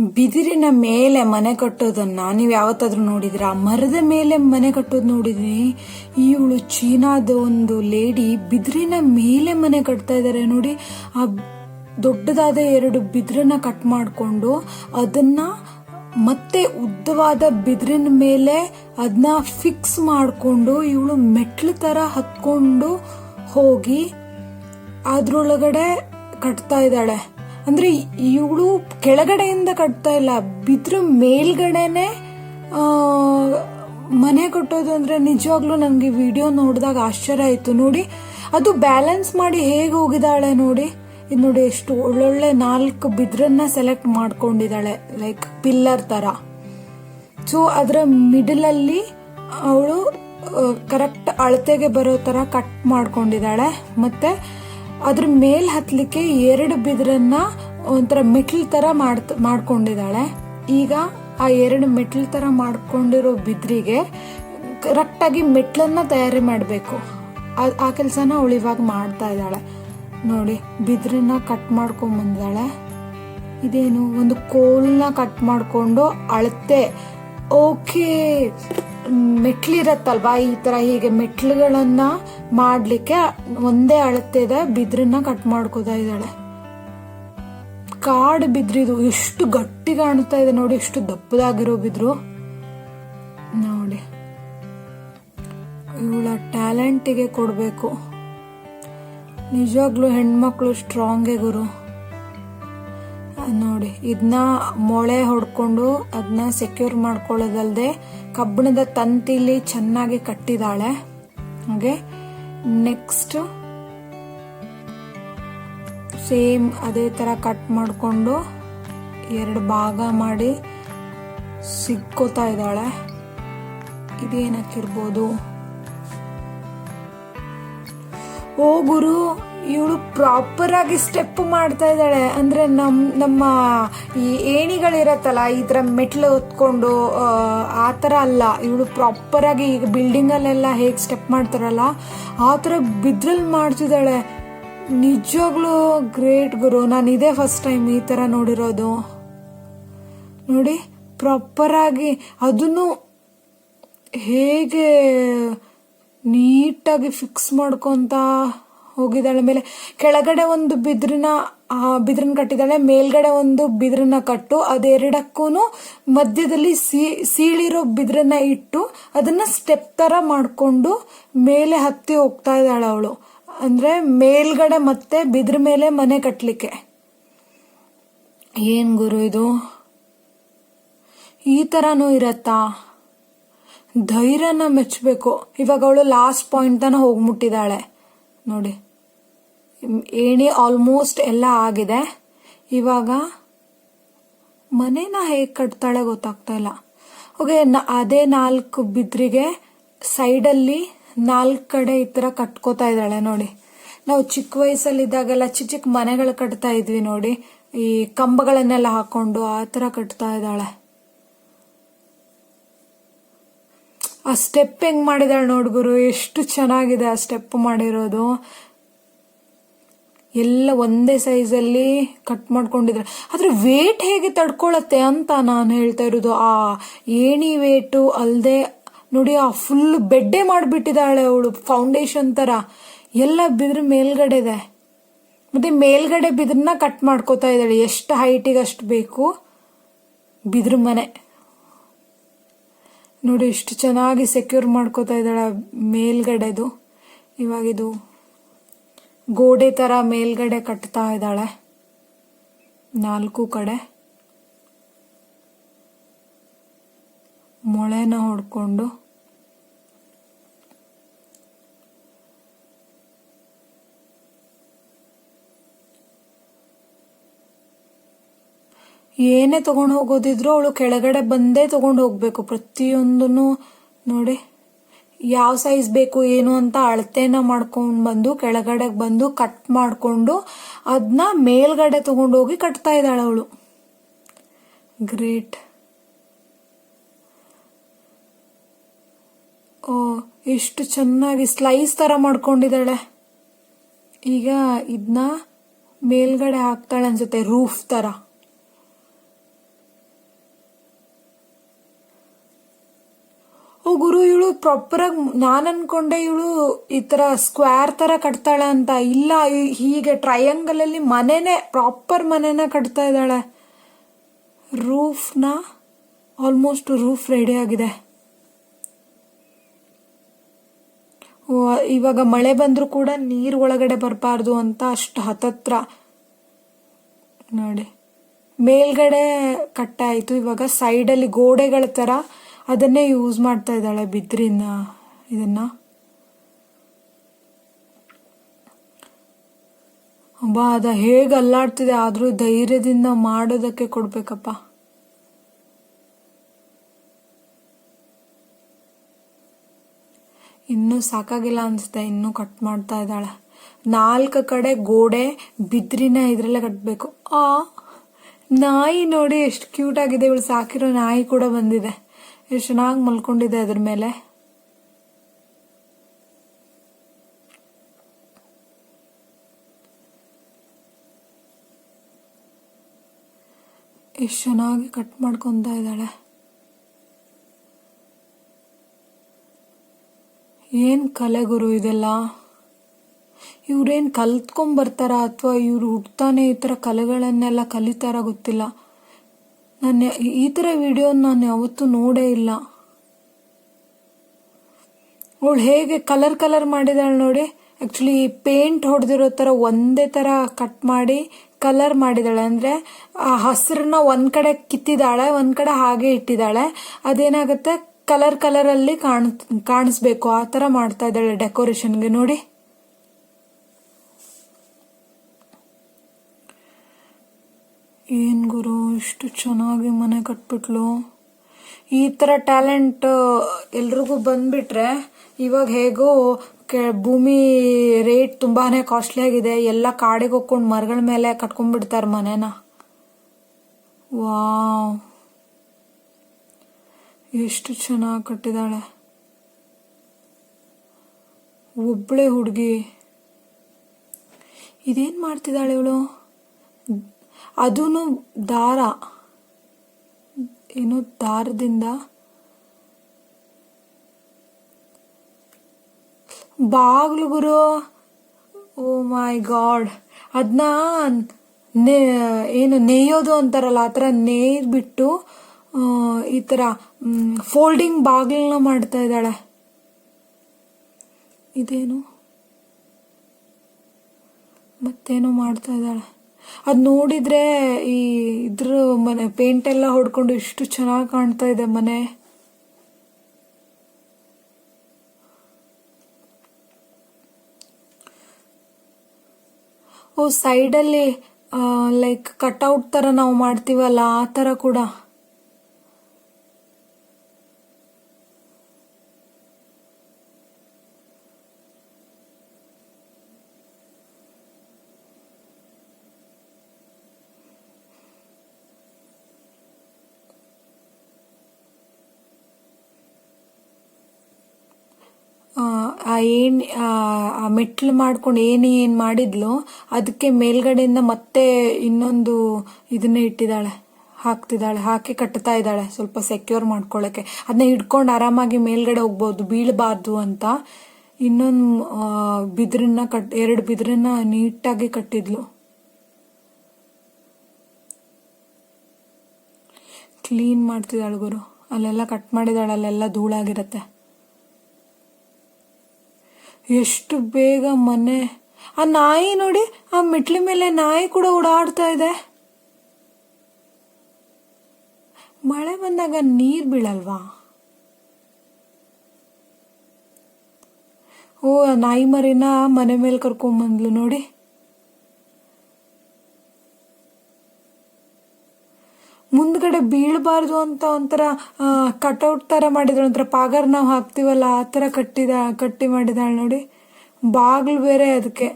ಬಿದಿರಿನ ಮೇಲೆ ಮನೆ ಕಟ್ಟೋದನ್ನ ನೀವು ಯಾವತ್ತಾದ್ರೂ ನೋಡಿದ್ರ? ಮರದ ಮೇಲೆ ಮನೆ ಕಟ್ಟೋದು ನೋಡಿದ್ರಿ ಇವಳು ಚೀನಾದ ಒಂದು ಲೇಡಿ ಬಿದಿರಿನ ಮೇಲೆ ಮನೆ ಕಟ್ತಾ ಇದ್ದಾರೆ ನೋಡಿ. ಆ ದೊಡ್ಡದಾದ ಎರಡು ಬಿದಿರನ್ನ ಕಟ್ ಮಾಡಿಕೊಂಡು ಅದನ್ನ ಮತ್ತೆ ಉದ್ದವಾದ ಬಿದಿರಿನ ಮೇಲೆ ಅದನ್ನ ಫಿಕ್ಸ್ ಮಾಡಿಕೊಂಡು ಇವಳು ಮೆಟ್ಲು ತರ ಹತ್ಕೊಂಡು ಹೋಗಿ ಅದ್ರೊಳಗಡೆ ಕಟ್ತಾ ಇದ್ದಾಳೆ. ಅಂದ್ರೆ ಇವಳು ಕೆಳಗಡೆಯಿಂದ ಕಟ್ತಾ ಇಲ್ಲ, ಬಿದ್ರ ಮೇಲ್ಗಡೆನೆ ಮನೆ ಕಟ್ಟೋದು ಅಂದ್ರೆ ನಿಜವಾಗ್ಲೂ ನನಗೆ ವಿಡಿಯೋ ನೋಡಿದಾಗ ಆಶ್ಚರ್ಯ ಆಯ್ತು. ನೋಡಿ, ಅದು ಬ್ಯಾಲೆನ್ಸ್ ಮಾಡಿ ಹೇಗೆ ಹೋಗಿದ್ದಾಳೆ ನೋಡಿ. ಇದು ನೋಡಿ ಎಷ್ಟು ಒಳ್ಳೊಳ್ಳೆ ನಾಲ್ಕು ಬಿದ್ರನ್ನ ಸೆಲೆಕ್ಟ್ ಮಾಡ್ಕೊಂಡಿದ್ದಾಳೆ, ಲೈಕ್ ಪಿಲ್ಲರ್ ತರ. ಸೊ ಅದರ ಮಿಡಲ್ ಅಲ್ಲಿ ಅವಳು ಕರೆಕ್ಟ್ ಅಳತೆಗೆ ಬರೋ ತರ ಕಟ್ ಮಾಡ್ಕೊಂಡಿದ್ದಾಳೆ. ಮತ್ತೆ ಅದ್ರ ಮೇಲ್ ಹತ್ಲಿಕ್ಕೆ ಎರಡು ಬಿದಿರನ್ನ ಒಂಥರ ಮೆಟ್ಲ್ ತರ ಮಾಡ್ತ, ಮಾಡ್ಕೊಂಡಿದ್ದಾಳೆ. ಈಗ ಆ ಎರಡು ಮೆಟ್ಲ್ ತರ ಮಾಡ್ಕೊಂಡಿರೋ ಬಿದ್ರಿಗೆ ಕರೆಕ್ಟಾಗಿ ಮೆಟ್ಲನ್ನ ತಯಾರಿ ಮಾಡಬೇಕು. ಆ ಕೆಲಸನ ಅವಳು ಮಾಡ್ತಾ ಇದ್ದಾಳೆ. ನೋಡಿ, ಬಿದ್ರನ್ನ ಕಟ್ ಮಾಡ್ಕೊಂಡ್ ಬಂದಿದ್ದಾಳೆ ಇದೇನು, ಒಂದು ಕೋಲ್ನ ಕಟ್ ಮಾಡಿಕೊಂಡು ಅಳತೆ. ಓಕೆ ಮೆಟ್ಲಿರತ್ತಲ್ವಾ ಈ ತರ ಹೀಗೆ ಮೆಟ್ಲುಗಳನ್ನ ಮಾಡ್ಲಿಕ್ಕೆ ಒಂದೇ ಅಳತೆದ ಬಿದ್ರನ್ನ ಕಟ್ ಮಾಡ್ಕೋತಾ ಇದ್ದಾಳೆ. ಕಾಡು ಬಿದ್ರಿದು ಎಷ್ಟು ಗಟ್ಟಿ ಕಾಣ್ತಾ ಇದೆ ನೋಡಿ, ಎಷ್ಟು ದಪ್ಪದಾಗಿರೋ ಬಿದ್ರು. ನೋಡಿ, ಇವಳ ಟ್ಯಾಲೆಂಟಿಗೆ ಕೊಡಬೇಕು. ನಿಜವಾಗ್ಲೂ ಹೆಣ್ಮಕ್ಳು ಸ್ಟ್ರಾಂಗೇ ಗುರು. ನೋಡಿ ಇದನ್ನ ಮೊಳೆ ಹೊಡ್ಕೊಂಡು ಅದನ್ನ ಸೆಕ್ಯೂರ್ ಮಾಡ್ಕೊಳ್ಳೋದಲ್ಲದೆ ಕಬ್ಬಿಣದ ತಂತಿಲಿ ಚೆನ್ನಾಗಿ ಕಟ್ಟಿದಾಳೆ. ಹಾಗೆ ನೆಕ್ಸ್ಟ್ ಸೇಮ್ ಅದೇ ಥರ ಕಟ್ ಮಾಡಿಕೊಂಡು ಎರಡು ಭಾಗ ಮಾಡಿ ಸಿಕ್ಕೋತಾ ಇದ್ದಾಳೆ. ಇದೇನಕ್ಕಿರ್ಬೋದು? ಓ ಗುರು ಇವಳು ಪ್ರಾಪರ್ ಆಗಿ ಸ್ಟೆಪ್ ಮಾಡ್ತಾ ಇದ್ದಾಳೆ. ಅಂದ್ರೆ ನಮ್ಮ ನಮ್ಮ ಈ ಏಣಿಗಳಿರತ್ತಲ್ಲ ಈ ಥರ ಮೆಟ್ಲು ಹೊತ್ಕೊಂಡು ಆ, ಥರ ಅಲ್ಲ. ಇವಳು ಪ್ರಾಪರ್ ಆಗಿ ಈಗ ಬಿಲ್ಡಿಂಗಲ್ಲೆಲ್ಲ ಹೇಗೆ ಸ್ಟೆಪ್ ಮಾಡ್ತಾರಲ್ಲ ಆ ತರ ಬಿದ್ರಲ್ಲಿ ಮಾಡ್ತಿದ್ದಾಳೆ. ನಿಜವಾಗ್ಲೂ ಗ್ರೇಟ್ ಗುರು. ನಾನು ಇದೇ ಫಸ್ಟ್ ಟೈಮ್ ಈ ತರ ನೋಡಿರೋದು. ನೋಡಿ ಪ್ರಾಪರ್ ಆಗಿ ಅದನ್ನು ಹೇಗೆ ನೀಟಾಗಿ ಫಿಕ್ಸ್ ಮಾಡ್ಕೊಂತ ಹೋಗಿದ್ದಾಳೆ. ಮೇಲೆ ಕೆಳಗಡೆ ಒಂದು ಬಿದಿರಿನ ಬಿದ್ರನ್ನ ಕಟ್ಟಿದ್ದಾಳೆ. ಮೇಲ್ಗಡೆ ಒಂದು ಬಿದಿರನ್ನ ಕಟ್ಟು. ಅದೆರಡಕ್ಕೂ ಮಧ್ಯದಲ್ಲಿ ಸೀಳಿರೋ ಬಿದ್ರನ್ನ ಇಟ್ಟು ಅದನ್ನ ಸ್ಟೆಪ್ ತರ ಮಾಡಿಕೊಂಡು ಮೇಲೆ ಹತ್ತಿ ಹೋಗ್ತಾ ಇದ್ದಾಳೆ ಅವಳು. ಅಂದ್ರೆ ಮೇಲ್ಗಡೆ ಮತ್ತೆ ಬಿದ್ರ ಮೇಲೆ ಮನೆ ಕಟ್ಟಲಿಕ್ಕೆ ಏನು ಗುರು ಇದು? ಈ ಥರನೂ ಇರತ್ತಾ? ಧೈರ್ಯನ ಮೆಚ್ಚಬೇಕು ಇವಾಗ ಅವಳು ಲಾಸ್ಟ್ ಪಾಯಿಂಟ್ ತಾನ ಹೋಗ್ಬಿಟ್ಟಿದ್ದಾಳೆ ನೋಡಿ. ಏಣಿ ಆಲ್ಮೋಸ್ಟ್ ಎಲ್ಲ ಆಗಿದೆ. ಇವಾಗ ಮನೇನ ಹೇಗೆ ಕಟ್ತಾಳೆ ಗೊತ್ತಾಗ್ತಾ ಇಲ್ಲ. ಓಕೆ ಅದೇ ನಾಲ್ಕು ಬಿದ್ರಿಗೆ ಸೈಡಲ್ಲಿ ನಾಲ್ಕು ಕಡೆ ಈ ಥರ ಕಟ್ಕೋತಾ ಇದ್ದಾಳೆ ನೋಡಿ. ನಾವು ಚಿಕ್ಕ ವಯಸ್ಸಲ್ಲಿದ್ದಾಗೆಲ್ಲ ಚಿಕ್ಕ ಚಿಕ್ಕ ಮನೆಗಳು ಕಟ್ತಾ ಇದ್ವಿ ನೋಡಿ. ಈ ಕಂಬಗಳನ್ನೆಲ್ಲ ಹಾಕೊಂಡು ಆ ಥರ ಕಟ್ತಾ ಇದ್ದಾಳೆ. ಆ ಸ್ಟೆಪ್ ಹೆಂಗ್ ಮಾಡಿದಾಳೆ ನೋಡ್ಗುರು ಎಷ್ಟು ಚೆನ್ನಾಗಿದೆ ಆ ಸ್ಟೆಪ್ ಮಾಡಿರೋದು. ಎಲ್ಲ ಒಂದೇ ಸೈಜಲ್ಲಿ ಕಟ್ ಮಾಡ್ಕೊಂಡಿದ್ರೆ ಆದರೆ ವೇಟ್ ಹೇಗೆ ತಡ್ಕೊಳತ್ತೆ ಅಂತ ನಾನು ಹೇಳ್ತಾ ಇರೋದು, ಆ ಏಣಿ ವೇಟು ಅಲ್ಲದೆ ನೋಡಿ, ಆ ಫುಲ್ ಬೆಡ್ಡೆ ಮಾಡಿಬಿಟ್ಟಿದ್ದಾಳೆ ಅವಳು ಫೌಂಡೇಶನ್ ತರ. ಎಲ್ಲ ಬಿದ್ರ ಮೇಲ್ಗಡೆ ಇದೆ. ಮತ್ತೆ ಮೇಲ್ಗಡೆ ಬಿದ್ರನ್ನ ಕಟ್ ಮಾಡ್ಕೋತಾ ಇದ್ದಾಳೆ. ಎಷ್ಟು ಹೈಟಿಗೆ ಅಷ್ಟು ಬೇಕು? ಬಿದ್ರ ಮನೆ. ನೋಡಿ ಎಷ್ಟು ಚೆನ್ನಾಗಿ ಸೆಕ್ಯೂರ್ ಮಾಡ್ಕೋತಾ ಇದ್ದಾಳೆ ಮೇಲ್ಗಡೆದು. ಇವಾಗಿದು ಗೋಡೆ ತರ ಮೇಲ್ಗಡೆ ಕಟ್ತಾ ಇದ್ದಾಳೆ. ನಾಲ್ಕು ಕಡೆ. ಮೊಳೆನ ಹೊಡ್ಕೊಂಡು. ಏನೇ ತಗೊಂಡು ಹೋಗೋದಿದ್ರು ಅವಳು ಕೆಳಗಡೆ ಬಂದೇ ತಗೊಂಡು ಹೋಗ್ಬೇಕು. ಪ್ರತಿಯೊಂದನ್ನು ನೋಡಿ. ಯಾವ ಸೈಜ್ ಬೇಕು, ಏನು ಅಂತ ಅಳತೆನ ಮಾಡ್ಕೊಂಡು ಬಂದು ಕೆಳಗಡೆ ಬಂದು ಕಟ್ ಮಾಡಿಕೊಂಡು ಅದನ್ನ ಮೇಲ್ಗಡೆ ಹೋಗಿ ಕಟ್ತಾ ಇದ್ದಾಳೆ ಅವಳು. ಗ್ರೇಟ್ ಓ ಎಷ್ಟು ಚೆನ್ನಾಗಿ ಸ್ಲೈಸ್ ತರ ಮಾಡ್ಕೊಂಡಿದ್ದಾಳೆ. ಈಗ ಇದನ್ನ ಮೇಲ್ಗಡೆ ಹಾಕ್ತಾಳೆ ಅನ್ಸುತ್ತೆ ರೂಫ್ ತರ. ಓ ಗುರು, ಇವಳು ಪ್ರಾಪರಾಗಿ ನಾನು ಅನ್ಕೊಂಡೆ ಇವಳು ಈ ತರ ಸ್ಕ್ವೇರ್ ತರ ಕಟ್ತಾಳೆ ಅಂತ. ಇಲ್ಲ ಹೀಗೆ ಟ್ರಯಾಂಗಲ್ ಅಲ್ಲಿ ಮನೆನೇ ಪ್ರಾಪರ್ ಮನೆನ ಕಟ್ತಾ ಇದ್ದಾಳೆ. ರೂಫ್ನ ಆಲ್ಮೋಸ್ಟ್ ರೂಫ್ ರೆಡಿ ಆಗಿದೆ. ಇವಾಗ ಮಳೆ ಬಂದರೂ ಕೂಡ ನೀರು ಒಳಗಡೆ ಬರಬಾರ್ದು ಅಂತ ಅಷ್ಟು ಹತ್ತತ್ರ ನೋಡಿ, ಮೇಲ್ಗಡೆ ಕಟ್ಟಾಯಿತು. ಇವಾಗ ಸೈಡಲ್ಲಿ ಗೋಡೆಗಳ ಥರ ಅದನ್ನೇ ಯೂಸ್ ಮಾಡ್ತಾ ಇದ್ದಾಳೆ ಬಿದ್ರಿನ ಇದನ್ನ. ಅಬ್ಬಾ, ಅದ ಹೇಗೆ ಅಲ್ಲಾಡ್ತಿದೆ, ಆದರೂ ಧೈರ್ಯದಿಂದ ಮಾಡೋದಕ್ಕೆ ಕೊಡ್ಬೇಕಪ್ಪ. ಇನ್ನೂ ಸಾಕಾಗಿಲ್ಲ ಅನ್ಸುತ್ತೆ, ಇನ್ನೂ ಕಟ್ ಮಾಡ್ತಾ ಇದ್ದಾಳೆ. ನಾಲ್ಕು ಕಡೆ ಗೋಡೆ ಬಿದ್ರಿನ ಇದರಲ್ಲೇ ಕಟ್ಟಬೇಕು ಆ, ನಾಯಿ ನೋಡಿ ಎಷ್ಟು ಕ್ಯೂಟ್ ಆಗಿದೆ, ಇವಳು ಸಾಕಿರೋ ನಾಯಿ ಕೂಡ ಬಂದಿದೆ. ಎಷ್ಟು ಚೆನ್ನಾಗಿ ಮಲ್ಕೊಂಡಿದೆ ಅದ್ರ ಮೇಲೆ. ಎಷ್ಟು ಚೆನ್ನಾಗಿ ಕಟ್ ಮಾಡ್ಕೊತಾ ಇದ್ದಾಳೆ. ಏನ್ ಕಲೆ ಗುರು ಇದೆಲ್ಲ? ಇವ್ರೇನ್ ಕಲ್ತ್ಕೊಂಡ್ ಬರ್ತಾರ ಅಥವಾ ಇವ್ರು ಹುಟ್ತಾನೆ ಈ ಥರ ಕಲೆಗಳನ್ನೆಲ್ಲ ಕಲಿತಾರ ಗೊತ್ತಿಲ್ಲ. ನಾನು ಈ ಥರ ವಿಡಿಯೋ ನಾನು ಯಾವತ್ತೂ ನೋಡೇ ಇಲ್ಲ. ಅವಳು ಹೇಗೆ ಕಲರ್ ಕಲರ್ ಮಾಡಿದಾಳೆ ನೋಡಿ. ಆ್ಯಕ್ಚುಲಿ ಪೇಂಟ್ ಹೊಡೆದಿರೋ ಥರ ಒಂದೇ ಥರ ಕಟ್ ಮಾಡಿ ಕಲರ್ ಮಾಡಿದಾಳೆ. ಅಂದರೆ ಆ ಹಸಿರನ್ನ ಒಂದು ಕಡೆ ಕಿತ್ತಿದ್ದಾಳೆ ಒಂದು ಕಡೆ ಹಾಗೆ ಇಟ್ಟಿದ್ದಾಳೆ ಅದೇನಾಗುತ್ತೆ? ಕಲರ್ ಕಲರಲ್ಲಿ ಕಾಣ್, ಕಾಣಿಸ್ಬೇಕು. ಆ ಥರ ಮಾಡ್ತಾ ಇದ್ದಾಳೆ ಡೆಕೋರೇಷನ್ಗೆ ನೋಡಿ. ಏನ್ ಗುರು, ಇಷ್ಟು ಚೆನ್ನಾಗಿ ಮನೆ ಕಟ್ಬಿಟ್ಲು. ಈ ತರ ಟ್ಯಾಲೆಂಟ್ ಎಲ್ರಿಗೂ ಬಂದ್ಬಿಟ್ರೆ ಇವಾಗ ಹೇಗೋ ಕೆ- ಭೂಮಿ ರೇಟ್ ತುಂಬಾನೇ ಕಾಸ್ಟ್ಲಿ ಆಗಿದೆ. ಎಲ್ಲ ಕಾಡಿಗೆ ಹೋಗ್ಕೊಂಡು ಮರಗಳ ಮೇಲೆ ಕಟ್ಕೊಂಡ್ಬಿಡ್ತಾರೆ ಮನೇನ. ವಾವ್. ಎಷ್ಟು ಚೆನ್ನಾಗಿ ಕಟ್ಟಿದಾಳೆ. ಒಬ್ಳೆ ಹುಡುಗಿ. ಇದೇನ್ ಮಾಡ್ತಿದ್ದಾಳೆ ಇವಳು? ಅದೂ ದಾರ. ಏನು ದಾರದಿಂದ? ಬಾಗ್ಲು ಗುರು. ಓ ಮೈ ಗಾಡ್. ಅದನ್ನ ಏನು ನೇಯೋದು ಅಂತಾರಲ್ಲ ಆ ಥರ ನೇಯ್ಬಿಟ್ಟು ಆ, ಈ ಥರ ಫೋಲ್ಡಿಂಗ್ ಬಾಗಿಲನ್ನ ಮಾಡ್ತಾ ಇದ್ದಾಳೆ. ಇದೇನು? ಮತ್ತೇನೋ ಮಾಡ್ತಾ ಇದ್ದಾಳೆ? ಅದು ನೋಡಿದ್ರೆ ಈ ಇದ್ರ ಮನೆ ಪೇಂಟ್ ಎಲ್ಲ ಹೊಡ್ಕೊಂಡು ಎಷ್ಟು ಚೆನ್ನಾಗಿ ಕಾಣ್ತಾ ಇದೆ ಮನೆ. ಓ ಸೈಡಲ್ಲಿ ಲೈಕ್ ಕಟ್ಔಟ್ ತರ ನಾವು ಮಾಡ್ತೀವಲ್ಲ, ಆ ತರ ಕೂಡ. ಆ, ಆ ಮೆಟ್ಲು ಮಾಡ್ಕೊಂಡು ಏನು ಏನ್ ಮಾಡಿದ್ಲು ಅದಕ್ಕೆ ಮೇಲ್ಗಡೆಯಿಂದ ಮತ್ತೆ ಇನ್ನೊಂದು ಇದನ್ನ ಇಟ್ಟಿದ್ದಾಳೆ ಹಾಕ್ತಿದ್ದಾಳೆ ಹಾಕಿ ಕಟ್ತಾ ಇದ್ದಾಳೆ ಸ್ವಲ್ಪ ಸೆಕ್ಯೂರ್ ಮಾಡ್ಕೊಳ್ಳೋಕ್ಕೆ ಅದನ್ನ ಹಿಡ್ಕೊಂಡು ಆರಾಮಾಗಿ ಮೇಲ್ಗಡೆ ಹೋಗ್ಬೋದು ಬೀಳಬಾರ್ದು ಅಂತ. ಇನ್ನೊಂದು ಬಿದ್ರನ್ನ ಕಟ್ ಎರಡು ಬಿದ್ರನ್ನ ನೀಟಾಗಿ ಕಟ್ಟಿದ್ಲು. ಕ್ಲೀನ್ ಮಾಡ್ತಿದ್ದಾಳು ಗುರು. ಅಲ್ಲೆಲ್ಲ ಕಟ್ ಮಾಡಿದಾಳೆ ಅಲ್ಲೆಲ್ಲ ಧೂಳಾಗಿರತ್ತೆ. ಎಷ್ಟು ಬೇಗ ಮನೆ. ಆ ನಾಯಿ ನೋಡಿ, ಆ ಮೆಟ್ಲಿ ಮೇಲೆ ನಾಯಿ ಕೂಡ ಓಡಾಡ್ತಾ ಇದೆ. ಮಳೆ ಬಂದಾಗ ನೀರ್ ಬೀಳಲ್ವಾ? ಓ ನಾಯಿ ಮರಿನ ಮನೆ ಮೇಲೆ ಕರ್ಕೊಂಬಂದ್ಲು ನೋಡಿ. ಮುಂದ್ಗಡೆ ಬೀಳಬಾರ್ದು ಅಂತ ಒಂಥರ ಕಟೌಟ್ ತರ ಮಾಡಿದ್ರು ಒಂಥರ ಪಾಗರ್ ನಾವು ಹಾಕ್ತಿವಲ್ಲ, ಆ ಥರ ಕಟ್ಟಿದ, ಕಟ್ಟಿ ಮಾಡಿದಾಳೆ ನೋಡಿ. ಬಾಗ್ಲು ಬೇರೆ ಅದಕ್ಕೆ.